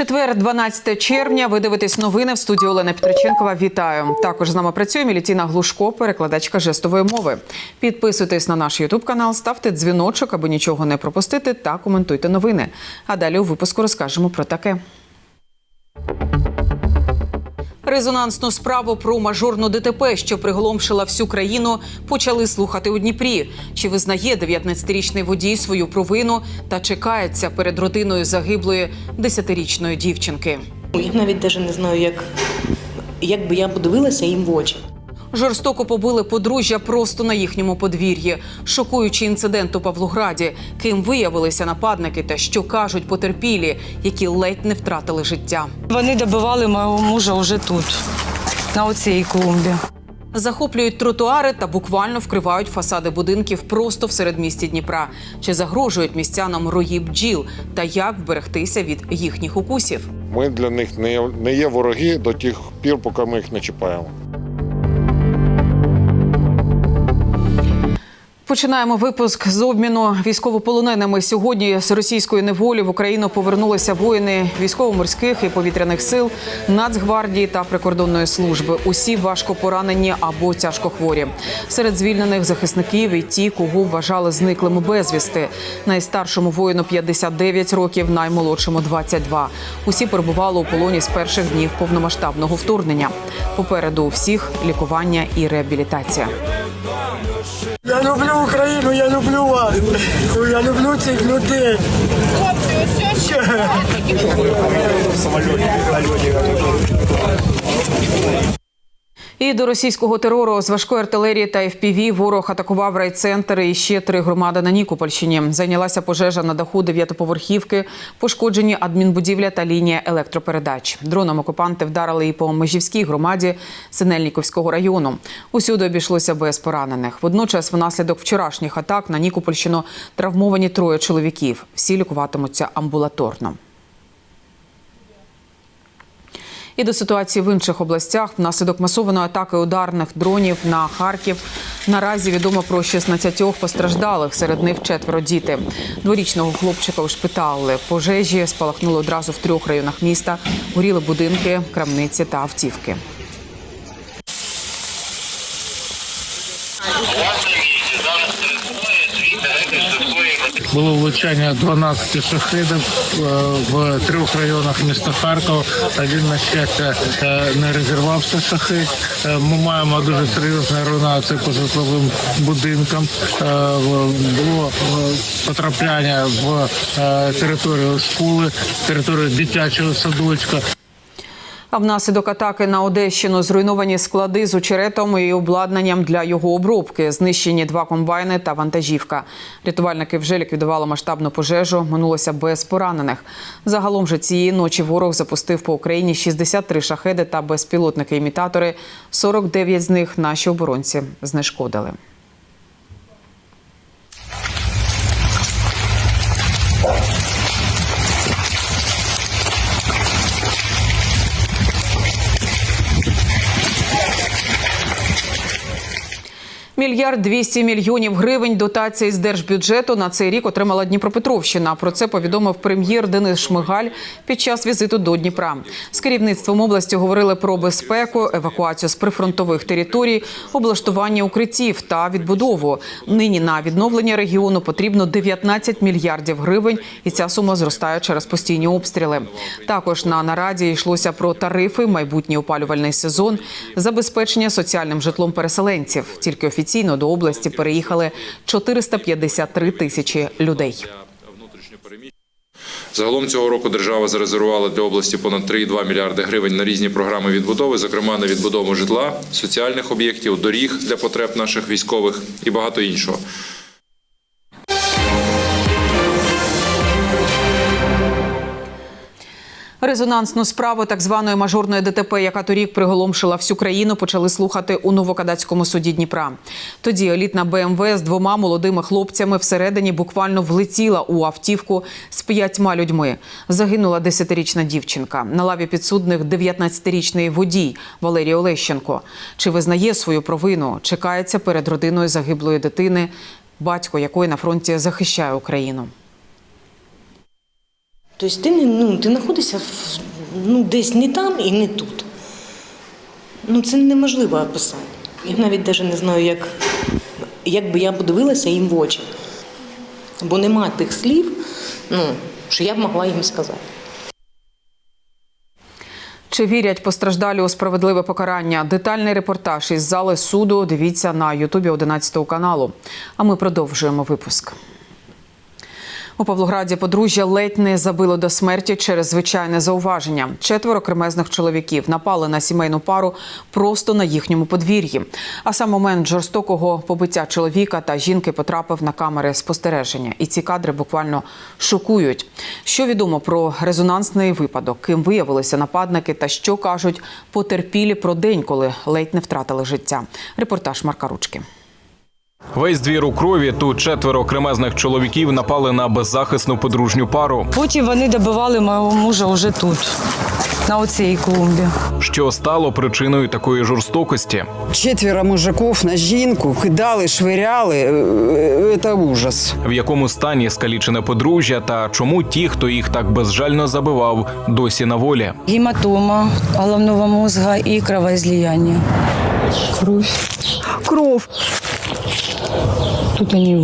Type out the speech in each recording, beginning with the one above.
Четвер, 12 червня. Ви дивитесь новини в студії Олена Петриченкова. Вітаю. Також з нами працює Мілітіна Глушко, перекладачка жестової мови. Підписуйтесь на наш Ютуб канал, ставте дзвіночок, аби нічого не пропустити, та коментуйте новини. А далі у випуску розкажемо про таке. Резонансну справу про мажорну ДТП, що приголомшила всю країну, почали слухати у Дніпрі. Чи визнає 19-річний водій свою провину та чекається перед родиною загиблої 10-річної дівчинки? Я навіть навіть не знаю, як, як би я подивилася їм в очі. Жорстоко побили подружжя просто на їхньому подвір'ї. Шокуючий інцидент у Павлограді. Ким виявилися нападники та що кажуть потерпілі, які ледь не втратили життя. Вони добивали мого мужа вже тут, на оцій клумбі. Захоплюють тротуари та буквально вкривають фасади будинків просто в середмісті Дніпра. Чи загрожують містянам рої бджіл та як вберегтися від їхніх укусів? Ми для них не є, не є вороги до тих пір, поки ми їх не чіпаємо. Починаємо випуск з обміну військовополоненими. Сьогодні з російської неволі в Україну повернулися воїни військово-морських і повітряних сил, Нацгвардії та прикордонної служби. Усі важко поранені або тяжко хворі. Серед звільнених захисників і ті, кого вважали зниклими безвісти. Найстаршому воїну 59 років, наймолодшому 22. Усі перебували у полоні з перших днів повномасштабного вторгнення. Попереду у всіх лікування і реабілітація. Я люблю Україну, я люблю вас. Я люблю цих людей. І до російського терору з важкої артилерії та ФПВ ворог атакував райцентри і ще три громади на Нікопольщині. Зайнялася пожежа на даху дев'ятиповерхівки, пошкоджені адмінбудівля та лінія електропередач. Дроном окупанти вдарили і по Межівській громаді Синельніковського району. Усюди обійшлося без поранених. Водночас, внаслідок вчорашніх атак на Нікопольщину травмовані троє чоловіків. Всі лікуватимуться амбулаторно. І до ситуації в інших областях внаслідок масованої атаки ударних дронів на Харків наразі відомо про 16 постраждалих. Серед них четверо діти. Дворічного хлопчика ушпиталили. Пожежі спалахнули одразу в трьох районах міста. Горіли будинки, крамниці та автівки. Було влучання 12 шахедів е, в трьох районах міста Харкова. Один, на щастя, е, не розірвався шахет. Е, Ми маємо дуже серйозну руйнацію по житловим будинкам. Було потрапляння в територію школи, територію дитячого садочка. А внаслідок атаки на Одещину зруйновані склади з очеретом і обладнанням для його обробки. Знищені два комбайни та вантажівка. Рятувальники вже ліквідували масштабну пожежу. Минулося без поранених. Загалом же цієї ночі ворог запустив по Україні 63 шахеди та безпілотники-імітатори. 49 з них наші оборонці знешкодили. Мільярд 200 мільйонів гривень дотації з держбюджету на цей рік отримала Дніпропетровщина. Про це повідомив прем'єр Денис Шмигаль під час візиту до Дніпра. З керівництвом області говорили про безпеку, евакуацію з прифронтових територій, облаштування укриттів та відбудову. Нині на відновлення регіону потрібно 19 мільярдів гривень, і ця сума зростає через постійні обстріли. Також на нараді йшлося про тарифи, майбутній опалювальний сезон, забезпечення соціальним житлом переселенців. Тільки офіційно до області переїхали 453 тисячі людей. Загалом цього року держава зарезервувала для області понад 3,2 мільярди гривень на різні програми відбудови, зокрема на відбудову житла, соціальних об'єктів, доріг для потреб наших військових і багато іншого. Резонансну справу так званої мажорної ДТП, яка торік приголомшила всю країну, почали слухати у Новокадацькому суді Дніпра. Тоді елітна БМВ з двома молодими хлопцями всередині буквально влетіла у автівку з п'ятьма людьми. Загинула 10-річна дівчинка. На лаві підсудних 19-річний водій Валерій Олещенко. Чи визнає свою провину? Чекається перед родиною загиблої дитини, батько якої на фронті захищає Україну. Тобто ти, ну, ти знаходишся в, ну, десь не там і не тут. Ну, це неможливо описати. Я навіть навіть не знаю, як, як би я подивилася їм в очі. Бо нема тих слів, ну, що я б могла їм сказати. Чи вірять постраждалі у справедливе покарання? Детальний репортаж із зали суду. Дивіться на Ютубі 11 каналу. А ми продовжуємо випуск. У Павлограді подружжя ледь не забило до смерті через звичайне зауваження. Четверо кремезних чоловіків напали на сімейну пару просто на їхньому подвір'ї. А сам момент жорстокого побиття чоловіка та жінки потрапив на камери спостереження. І ці кадри буквально шокують. Що відомо про резонансний випадок, ким виявилися нападники та що кажуть потерпілі про день, коли ледь не втратили життя. Репортаж Марка Ручки. Весь двір у крові. Тут четверо кремезних чоловіків напали на беззахисну подружню пару. Потім вони добивали мого мужа вже тут, на оцій клумбі. Що стало причиною такої жорстокості? Четверо мужиков на жінку кидали, швиряли. Е, Це ужас. В якому стані скалічене подружжя та чому ті, хто їх так безжально забивав, досі на волі? Гематома головного мозга і кровоізлияння. Кров. Вони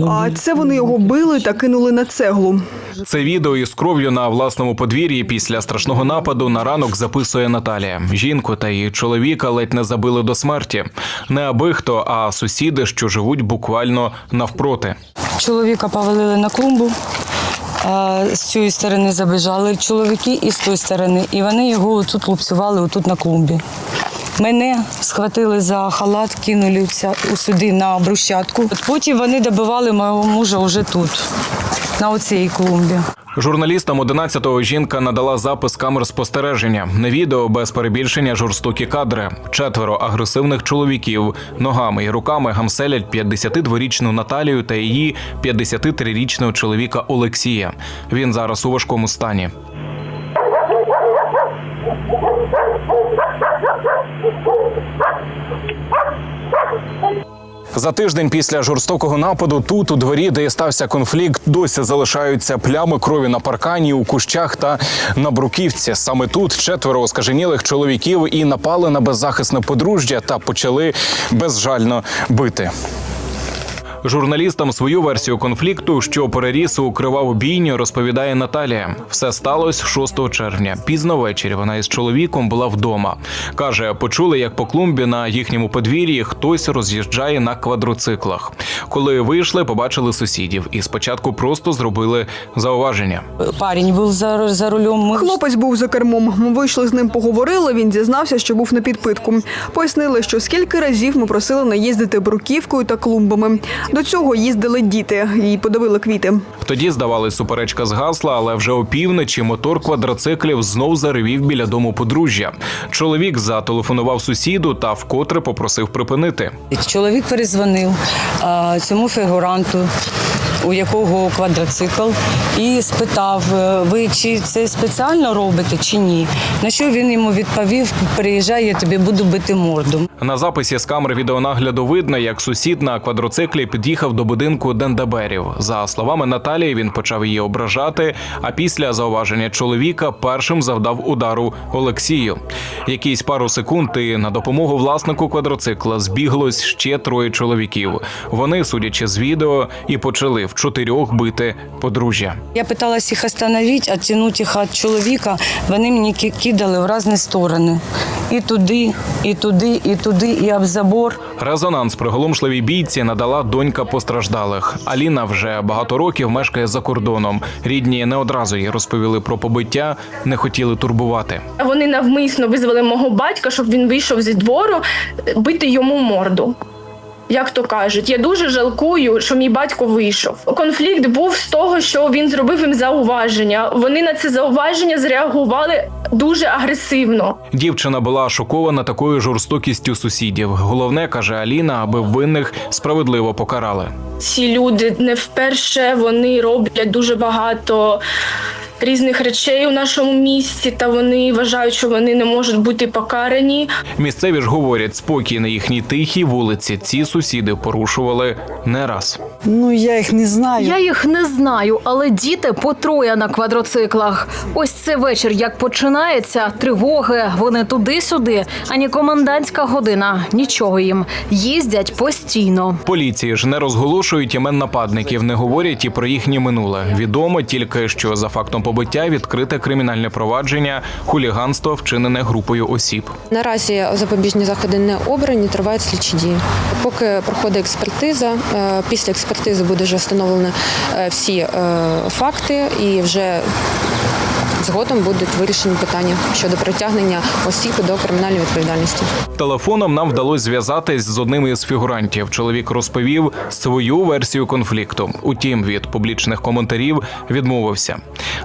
А це вони його били та кинули на цеглу. Це відео із кров'ю на власному подвір'ї після страшного нападу на ранок записує Наталія. Жінку та її чоловіка ледь не забили до смерті. Не аби хто, а сусіди, що живуть буквально навпроти. Чоловіка повалили на клумбу. З цієї сторони забіжали чоловіки і з тої сторони. І вони його тут лупцювали отут на клумбі. Мене схватили за халат, кинули вся- сюди на брусчатку. Потім вони добивали мого мужа вже тут, на оцій клумбі. Журналістам 11-го жінка надала запис камер спостереження. На відео без перебільшення жорстокі кадри. Четверо агресивних чоловіків ногами і руками гамселять 52-річну Наталію та її 53-річного чоловіка Олексія. Він зараз у важкому стані. За тиждень після жорстокого нападу тут, у дворі, де стався конфлікт, досі залишаються плями крові на паркані, у кущах та на бруківці. Саме тут четверо оскаженілих чоловіків і напали на беззахисне подружжя та почали безжально бити. Журналістам свою версію конфлікту, що переріс у криваву бійню, розповідає Наталія. Все сталося 6 червня. Пізно ввечері вона із чоловіком була вдома. Каже, почули, як по клумбі на їхньому подвір'ї хтось роз'їжджає на квадроциклах. Коли вийшли, побачили сусідів і спочатку просто зробили зауваження. Парень був за, за рулем. Ми Хлопець був за кермом. Ми вийшли з ним, поговорили. Він зізнався, що був на підпитку. Пояснили, що скільки разів ми просили не їздити бруківкою та клумбами. До цього їздили діти і подавили квіти. Тоді, здавали суперечка згасла, але вже опівночі мотор квадроциклів знов заревів біля дому подружжя. Чоловік зателефонував сусіду та вкотре попросив припинити. Чоловік перезвонив а, цьому фігуранту, у якого квадроцикл, і спитав, е, ви чи це спеціально робите, чи ні. На що він йому відповів: приїжджай, я тобі буду бити морду. На записі з камер відеонагляду видно, як сусід на квадроциклі під'їхав до будинку Дендаберів. За словами Наталії, він почав її ображати. А після зауваження чоловіка першим завдав удару Олексію. Якісь пару секунд і на допомогу власнику квадроцикла збіглось ще троє чоловіків. Вони, судячи з відео, і почали в чотирьох бити подружжя. Я питалась їх остановити, відтягнути їх від чоловіка. Вони мені ки- кидали в різні сторони. І туди, і туди, і туди, і об забор. Резонанс приголомшливій бійці надала донька постраждалих. Аліна вже багато років мешкає за кордоном. Рідні не одразу їй розповіли про побиття, не хотіли турбувати. Вони навмисно визвали мого батька, щоб він вийшов зі двору бити йому морду. Як то кажуть, я дуже жалкую, що мій батько вийшов. Конфлікт був з того, що він зробив їм зауваження. Вони на це зауваження зреагували дуже агресивно. Дівчина була шокована такою жорстокістю сусідів. Головне каже Аліна, аби винних справедливо покарали. Ці люди не вперше вони роблять дуже багато різних речей у нашому місті, та вони вважають, що вони не можуть бути покарані. Місцеві ж говорять, спокій на їхній тихій вулиці ці сусіди порушували не раз. Ну я їх не знаю. Я їх не знаю, але діти по троє на квадроциклах. Ось це вечір, як починається, тривоги, вони туди-сюди, ані комендантська година. Нічого їм їздять постійно. Поліції ж не розголошують імен нападників, не говорять і про їхнє минуле. Відомо тільки, що за фактом побиття відкрите кримінальне провадження, хуліганство вчинене групою осіб. Наразі запобіжні заходи не обрані, тривають слідчі дії. Поки проходить експертиза, е, після експертизи буде вже встановлені е, всі е, факти і вже згодом будуть вирішені питання щодо притягнення осіб до кримінальної відповідальності. Телефоном нам вдалося зв'язатись з одним із фігурантів. Чоловік розповів свою версію конфлікту. Утім, від публічних коментарів відмовився.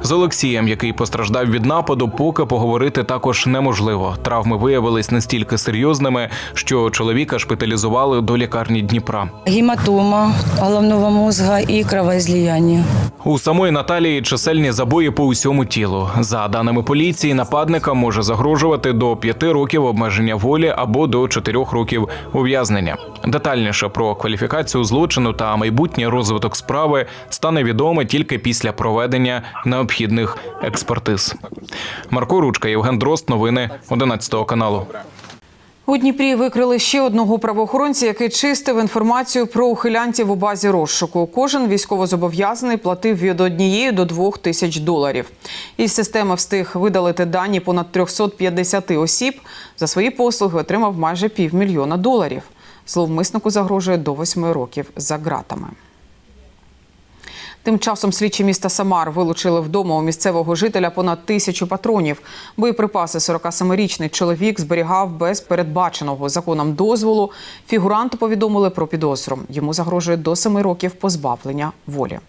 З Олексієм, який постраждав від нападу, поки поговорити також неможливо. Травми виявились настільки серйозними, що чоловіка шпиталізували до лікарні Дніпра. Гематома головного мозга і кровоізлияння. У самої Наталії чисельні забої по усьому тілу. За даними поліції, нападника може загрожувати до п'яти років обмеження волі або до чотирьох років ув'язнення. Детальніше про кваліфікацію злочину та майбутній розвиток справи стане відомо тільки після проведення необхідних експертиз. Марко Ручка, Євген Дрозд, новини 11 каналу. У Дніпрі викрили ще одного правоохоронця, який чистив інформацію про ухилянтів у базі розшуку. Кожен військовозобов'язаний платив від однієї до двох тисяч доларів. Із системи встиг видалити дані понад 350 осіб. За свої послуги отримав майже півмільйона доларів. Зловмиснику загрожує до восьми років за ґратами. Тим часом слідчі міста Самар вилучили вдома у місцевого жителя понад тисячу патронів. Боєприпаси 47-річний чоловік зберігав без передбаченого законом дозволу. Фігуранту повідомили про підозру. Йому загрожує до семи років позбавлення волі.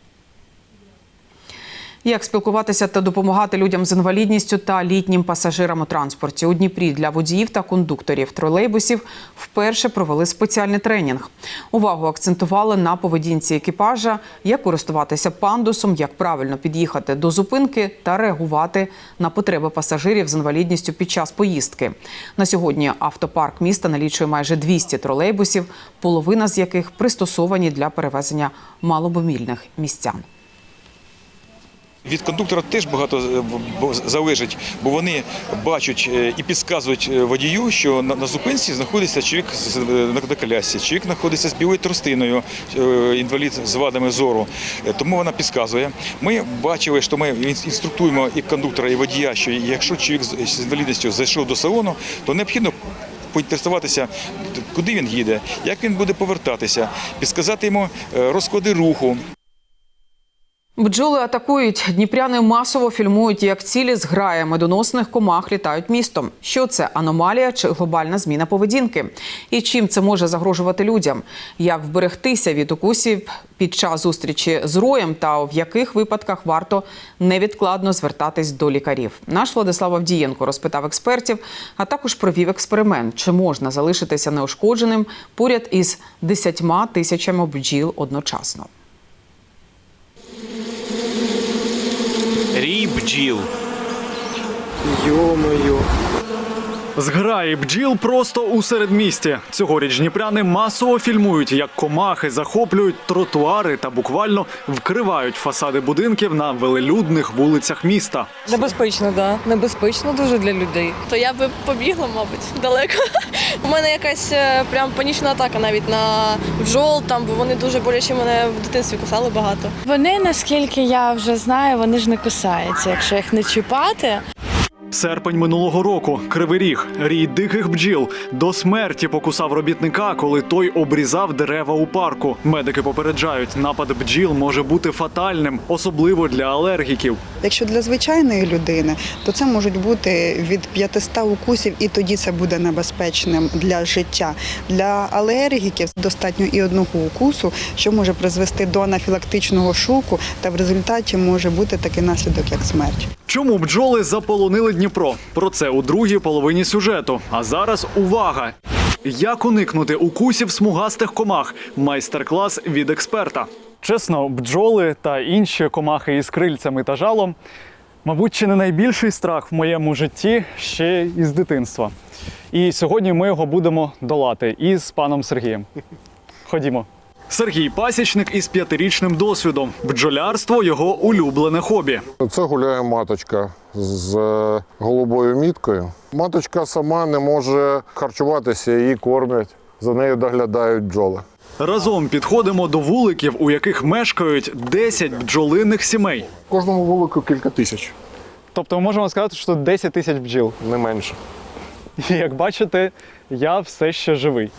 Як спілкуватися та допомагати людям з інвалідністю та літнім пасажирам у транспорті у Дніпрі для водіїв та кондукторів тролейбусів вперше провели спеціальний тренінг. Увагу акцентували на поведінці екіпажа, як користуватися пандусом, як правильно під'їхати до зупинки та реагувати на потреби пасажирів з інвалідністю під час поїздки. На сьогодні автопарк міста налічує майже 200 тролейбусів, половина з яких пристосовані для перевезення малобомільних містян. Від кондуктора теж багато е, залежить, бо вони бачать е, і підказують е, водію, що на, зупинці знаходиться чоловік на, колясці, чоловік знаходиться з білою тростиною, інвалід з вадами зору. Тому вона підказує. Ми бачили, що ми інструктуємо і кондуктора, і водія, що якщо чоловік з інвалідністю зайшов до салону, то необхідно поінтересуватися, куди він їде, як він буде повертатися, підсказати йому розклади руху. Бджоли атакують. Дніпряни масово фільмують, як цілі зграї медоносних комах літають містом. Що це аномалія чи глобальна зміна поведінки? І чим це може загрожувати людям? Як вберегтися від укусів під час зустрічі з роєм та в яких випадках варто невідкладно звертатись до лікарів? Наш Владислав Авдієнко розпитав експертів, а також провів експеримент, чи можна залишитися неушкодженим поряд із десятьма тисячами бджіл одночасно. Рій бджіл. Йо-моє. Зграї бджіл просто у середмісті. Цьогоріч дніпряни масово фільмують, як комахи захоплюють тротуари та буквально вкривають фасади будинків на велелюдних вулицях міста. Небезпечно, да. Небезпечно дуже для людей. То я би побігла, мабуть, далеко. У мене якась е, прям панічна атака навіть на бджол, там, бо вони дуже боляче мене в дитинстві кусали багато. Вони, наскільки я вже знаю, вони ж не кусаються, якщо їх не чіпати. Серпень минулого року кривий ріг, рій диких бджіл до смерті покусав робітника, коли той обрізав дерева у парку. Медики попереджають, напад бджіл може бути фатальним, особливо для алергіків. Якщо для звичайної людини, то це можуть бути від 500 укусів, і тоді це буде небезпечним для життя. Для алергіків достатньо і одного укусу, що може призвести до анафілактичного шоку, та в результаті може бути такий наслідок, як смерть. Чому бджоли заполонили Дніпро? Про це у другій половині сюжету. А зараз увага! Як уникнути укусів смугастих комах? Майстер-клас від експерта. Чесно, бджоли та інші комахи із крильцями та жалом Мабуть, чи не найбільший страх в моєму житті ще із дитинства. І сьогодні ми його будемо долати із паном Сергієм. Ходімо. Сергій пасічник із п'ятирічним досвідом. Бджолярство його улюблене хобі. Це гуляє маточка з голубою міткою. Маточка сама не може харчуватися, її кормять, за нею доглядають бджоли. Разом підходимо до вуликів, у яких мешкають 10 бджолиних сімей. Кожному вулику кілька тисяч. Тобто ми можемо сказати, що 10 тисяч бджіл. Не менше. І як бачите, я все ще живий.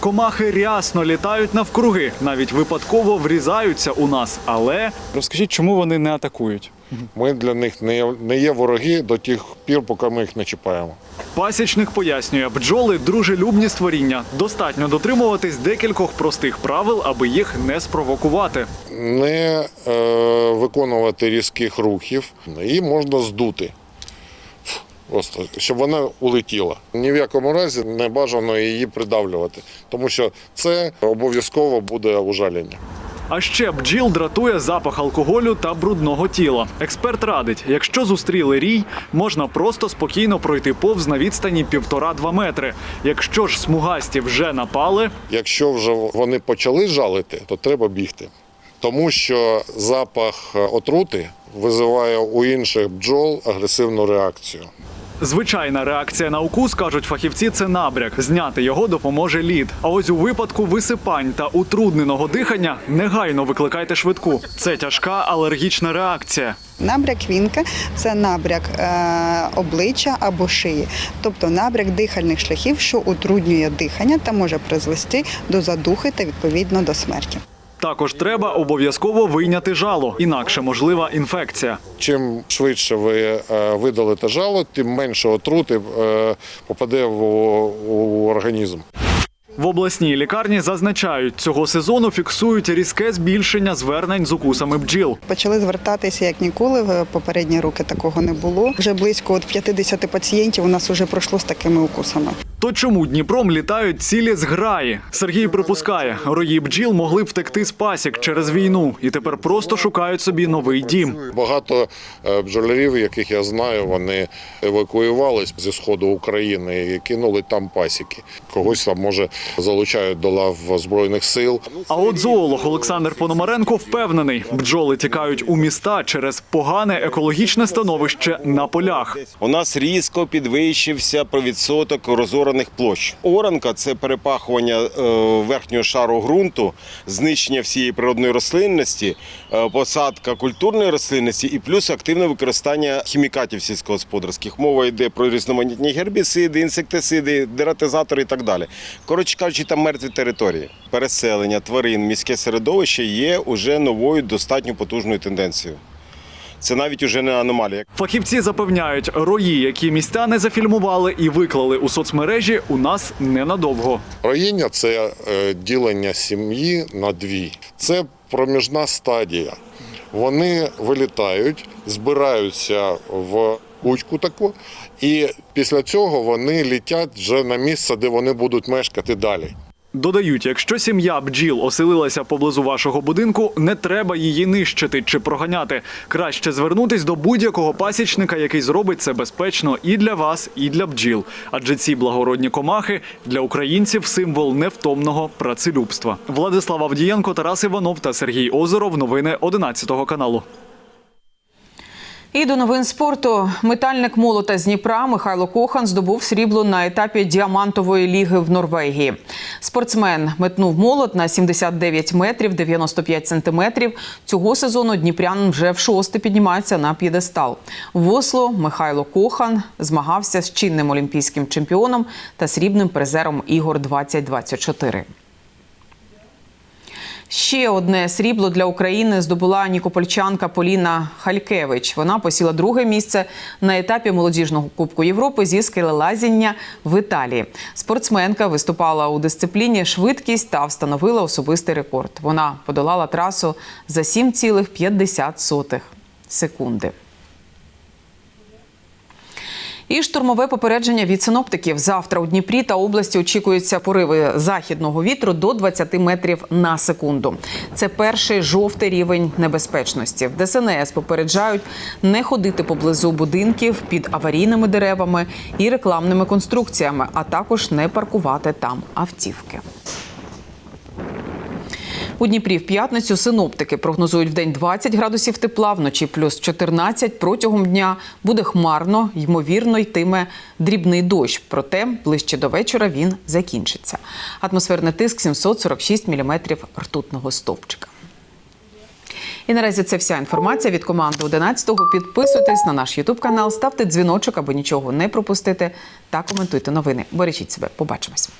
Комахи рясно літають навкруги, навіть випадково врізаються у нас. Але розкажіть, чому вони не атакують? Ми для них не є, не є вороги до тих пір, поки ми їх не чіпаємо. Пасічник пояснює, бджоли дружелюбні створіння. Достатньо дотримуватись декількох простих правил, аби їх не спровокувати. Не е, виконувати різких рухів, її можна здути. Просто, щоб вона улетіла. Ні в якому разі не бажано її придавлювати, тому що це обов'язково буде ужалення. А ще бджіл дратує запах алкоголю та брудного тіла. Експерт радить, якщо зустріли рій, можна просто спокійно пройти повз на відстані півтора-два метри. Якщо ж смугасті вже напали, Якщо вже вони почали жалити, то треба бігти. Тому що запах е, отрути визиває у інших бджол агресивну реакцію. Звичайна реакція на укус, кажуть фахівці, це набряк. Зняти його допоможе лід. А ось у випадку висипань та утрудненого дихання негайно викликайте швидку. Це тяжка алергічна реакція. Набряк вінка це набряк е, обличчя або шиї, тобто набряк дихальних шляхів, що утруднює дихання та може призвести до задухи та відповідно до смерті. Також треба обов'язково вийняти жало, інакше можлива інфекція. Чим швидше ви е, видалите жало, тим менше отрути е, попаде в, у організм. В обласній лікарні зазначають, цього сезону фіксують різке збільшення звернень з укусами бджіл. Почали звертатися як ніколи. В попередні роки такого не було. Вже близько от 50 пацієнтів у нас вже пройшло з такими укусами. То чому Дніпром літають цілі зграї? Сергій припускає, рої бджіл могли втекти з пасік через війну і тепер просто шукають собі новий дім. Багато е, бджолярів, яких я знаю, вони евакуювались зі сходу України і кинули там пасіки. Когось там може залучають до лав збройних сил. А от зоолог Олександр Пономаренко впевнений, бджоли тікають у міста через погане екологічне становище на полях. У нас різко підвищився про відсоток розораних площ. Оранка це перепахування е, верхнього шару ґрунту, знищення всієї природної рослинності, е, посадка культурної рослинності і плюс активне використання хімікатів сільськогосподарських. Мова йде про різноманітні гербіциди, інсектициди, дератизатори і так далі. Коротше кажучи, там мертві території. Переселення тварин, міське середовище є уже новою достатньо потужною тенденцією. Це навіть уже не аномалія. Фахівці запевняють, рої, які міста не зафільмували і виклали у соцмережі, у нас ненадовго. Роїння це е, ділення сім'ї на дві. Це проміжна стадія. Вони вилітають, збираються в кучку таку, і після цього вони літять вже на місце, де вони будуть мешкати далі. Додають, якщо сім'я бджіл оселилася поблизу вашого будинку, не треба її нищити чи проганяти. Краще звернутись до будь-якого пасічника, який зробить це безпечно і для вас, і для бджіл. Адже ці благородні комахи для українців символ невтомного працелюбства. Владислав Авдієнко, Тарас Іванов та Сергій Озеров. Новини 11 каналу. І до новин спорту метальник молота з Дніпра Михайло Кохан здобув срібло на етапі діамантової ліги в Норвегії. Спортсмен метнув молот на 79 метрів 95 сантиметрів. Цього сезону Дніпрян вже в шосте піднімається на п'єдестал. В Осло Михайло Кохан змагався з чинним олімпійським чемпіоном та срібним призером ігор 2024. Ще одне срібло для України здобула нікопольчанка Поліна Халькевич. Вона посіла друге місце на етапі молодіжного Кубку Європи зі скелелазіння в Італії. Спортсменка виступала у дисципліні швидкість та встановила особистий рекорд. Вона подолала трасу за 7,5 секунди. І штурмове попередження від синоптиків. Завтра у Дніпрі та області очікуються пориви західного вітру до 20 метрів на секунду. Це перший жовтий рівень небезпечності. В ДСНС попереджають не ходити поблизу будинків під аварійними деревами і рекламними конструкціями, а також не паркувати там автівки. У Дніпрі в п'ятницю синоптики прогнозують вдень 20 градусів тепла, вночі плюс 14. Протягом дня буде хмарно, ймовірно, йтиме дрібний дощ. Проте ближче до вечора він закінчиться. Атмосферний тиск 746 міліметрів ртутного стовпчика. І наразі це вся інформація від команди 11-го. Підписуйтесь на наш Ютуб канал, ставте дзвіночок, аби нічого не пропустити, та коментуйте новини. Бережіть себе. Побачимось.